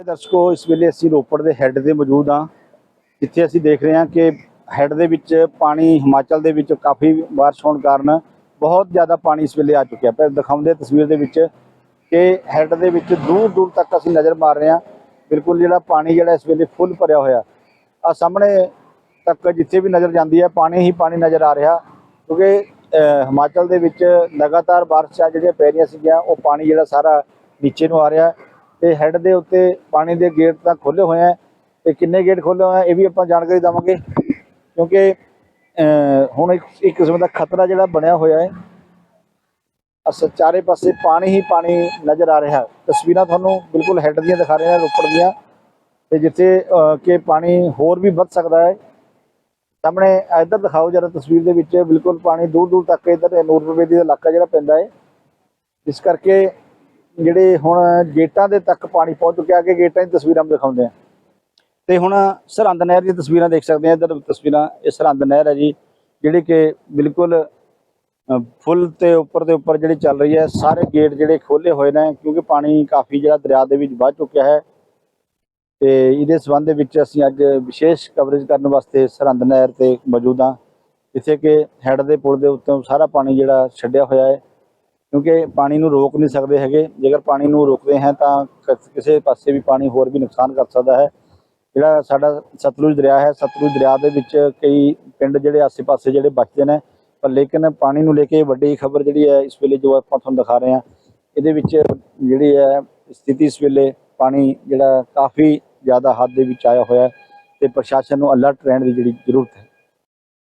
ਦਰਸ਼ਕੋ, ਇਸ ਵੇਲੇ ਅਸੀਂ ਰੋਪੜ ਦੇ ਹੈੱਡ ਤੇ ਮੌਜੂਦ ਹਾਂ, ਜਿੱਥੇ ਅਸੀਂ ਦੇਖ ਰਹੇ ਹਾਂ ਕਿ ਹੈੱਡ ਦੇ ਵਿੱਚ ਪਾਣੀ ਹਿਮਾਚਲ ਦੇ ਵਿੱਚ ਕਾਫੀ ਬਾਰਿਸ਼ ਹੋਣ ਕਾਰਨ ਬਹੁਤ ਜ਼ਿਆਦਾ ਪਾਣੀ ਇਸ ਵੇਲੇ ਆ ਚੁੱਕਿਆ ਪਰ ਦਿਖਾਉਂਦੇ ਤਸਵੀਰ ਦੇ ਵਿੱਚ ਕਿ ਹੈੱਡ ਦੇ ਵਿੱਚ ਦੂਰ ਦੂਰ ਤੱਕ ਅਸੀਂ ਨਜ਼ਰ ਮਾਰ ਰਹੇ ਹਾਂ। ਬਿਲਕੁਲ ਜਿਹੜਾ ਪਾਣੀ ਜਿਹੜਾ ਇਸ ਵੇਲੇ ਫੁੱਲ ਭਰਿਆ ਹੋਇਆ। ਆ ਸਾਹਮਣੇ ਤੱਕ ਜਿੱਥੇ ਵੀ ਨਜ਼ਰ ਜਾਂਦੀ ਹੈ, ਪਾਣੀ ਹੀ ਪਾਣੀ ਨਜ਼ਰ ਆ ਰਿਹਾ, ਕਿਉਂਕਿ ਹਿਮਾਚਲ ਦੇ ਵਿੱਚ ਲਗਾਤਾਰ ਬਾਰਿਸ਼ਾਂ ਜਿਹੜੀਆਂ ਪੈ ਰਹੀਆਂ ਸੀਗੀਆਂ, ਉਹ ਪਾਣੀ ਜਿਹੜਾ ਸਾਰਾ ਨੀਚੇ ਨੂੰ ਆ ਰਿਹਾ। ਤੇ ਹੈੱਡ ਦੇ ਉੱਤੇ ਪਾਣੀ ਦੇ ਗੇਟ ਤਾਂ ਖੋਲੇ ਹੋਏ ਆ ਤੇ ਕਿੰਨੇ ਗੇਟ ਖੋਲੇ ਹੋਏ ਆ, ਇਹ ਵੀ ਆਪਾਂ ਜਾਣਕਾਰੀ ਦੇਵਾਂਗੇ। ਕਿਉਂਕਿ ਹੁਣ ਇੱਕ ਇੱਕ ਕਿਸਮ ਦਾ ਖਤਰਾ ਜਿਹੜਾ ਬਣਿਆ ਹੋਇਆ ਹੈ। ਅਸ ਚਾਰੇ ਪਾਸੇ ਪਾਣੀ ਹੀ ਪਾਣੀ ਨਜ਼ਰ ਆ ਰਿਹਾ। ਤਸਵੀਰਾਂ ਤੁਹਾਨੂੰ ਬਿਲਕੁਲ ਹੈੱਡ ਦੀਆਂ ਦਿਖਾ ਰਹੇ ਹਾਂ ਰੋਪੜ ਦੀਆਂ। ਤੇ ਜਿੱਥੇ ਕਿ ਪਾਣੀ ਹੋਰ ਵੀ ਵੱਧ ਸਕਦਾ ਹੈ। ਸਾਹਮਣੇ ਇੱਧਰ ਦਿਖਾਓ ਜਰਾ ਤਸਵੀਰ ਦੇ ਵਿੱਚ। ਬਿਲਕੁਲ ਪਾਣੀ ਦੂਰ ਦੂਰ ਤੱਕ ਇੱਧਰ ਨੂਰਪੁਰ ਬੇਦੀ ਦਾ ਇਲਾਕਾ ਜਿਹੜਾ ਪੈਂਦਾ ਹੈ। ਇਸ ਕਰਕੇ ਜਿਹੜੇ ਹੁਣ ਗੇਟਾਂ ਦੇ ਤੱਕ ਪਾਣੀ ਪਹੁੰਚ ਚੁੱਕਿਆ ਕਿ ਗੇਟਾਂ ਦੀ ਤਸਵੀਰਾਂ ਵੀ ਦਿਖਾਉਂਦੇ ਆ ਤੇ ਹੁਣ ਸਰਹੰਦ ਨਹਿਰ ਦੀਆਂ ਤਸਵੀਰਾਂ ਦੇਖ ਸਕਦੇ ਆ ਇੱਧਰ ਤਸਵੀਰਾਂ, ਇਹ ਸਰਹੰਦ ਨਹਿਰ ਹੈ ਜੀ, ਜਿਹੜੀ ਕਿ ਬਿਲਕੁਲ ਫੁੱਲ ਤੇ ਉੱਪਰ ਦੇ ਉੱਪਰ ਜਿਹੜੀ ਚੱਲ ਰਹੀ ਹੈ, ਸਾਰੇ ਗੇਟ ਜਿਹੜੇ ਖੋਲੇ ਹੋਏ ਨੇ, ਕਿਉਂਕਿ ਪਾਣੀ ਕਾਫੀ ਜਿਹੜਾ ਦਰਿਆ ਦੇ ਵਿੱਚ ਵੱਧ ਚੁੱਕਿਆ ਹੈ। ਤੇ ਇਹਦੇ ਸਬੰਧ ਦੇ ਵਿੱਚ ਅਸੀਂ ਅੱਜ ਵਿਸ਼ੇਸ਼ ਕਵਰੇਜ ਕਰਨ ਵਾਸਤੇ ਸਰਹੰਦ ਨਹਿਰ ਤੇ ਮੌਜੂਦ ਹਾਂ। ਜਿੱਥੇ ਕਿ ਹੈੱਡ ਦੇ ਪੁਲ ਦੇ ਉੱਤੋਂ ਸਾਰਾ ਪਾਣੀ ਜਿਹੜਾ ਛੱਡਿਆ ਹੋਇਆ ਹੈ। ਕਿਉਂਕਿ ਪਾਣੀ ਨੂੰ ਰੋਕ ਨਹੀਂ ਸਕਦੇ ਹੈਗੇ। ਜੇਕਰ ਪਾਣੀ ਨੂੰ ਰੋਕਦੇ ਹਾਂ ਤਾਂ ਕ- ਕਿਸੇ ਪਾਸੇ ਵੀ ਪਾਣੀ ਹੋਰ ਵੀ ਨੁਕਸਾਨ ਕਰ ਸਕਦਾ ਹੈ। ਜਿਹੜਾ ਸਾਡਾ ਸਤਲੁਜ ਦਰਿਆ ਹੈ, ਸਤਲੁਜ ਦਰਿਆ ਦੇ ਵਿੱਚ ਕਈ ਪਿੰਡ ਜਿਹੜੇ ਆਸੇ-ਪਾਸੇ ਜਿਹੜੇ ਬਚਦੇ ਨੇ, ਪਰ ਲੇਕਿਨ ਪਾਣੀ ਨੂੰ ਲੈ ਕੇ ਵੱਡੀ ਖਬਰ ਜਿਹੜੀ ਹੈ ਇਸ ਵੇਲੇ ਜੋ ਆਪਾਂ ਤੁਹਾਨੂੰ ਦਿਖਾ ਰਹੇ ਹਾਂ, ਇਹਦੇ ਵਿੱਚ ਜਿਹੜੀ ਹੈ ਸਥਿਤੀ ਇਸ ਵੇਲੇ ਪਾਣੀ ਜਿਹੜਾ ਕਾਫੀ ਜ਼ਿਆਦਾ ਹੱਦ ਦੇ ਵਿੱਚ ਆਇਆ ਹੋਇਆ ਹੈ ਤੇ ਪ੍ਰਸ਼ਾਸਨ ਨੂੰ ਅਲਰਟ ਰਹਿਣ ਦੀ ਜਿਹੜੀ ਜ਼ਰੂਰਤ ਹੈ।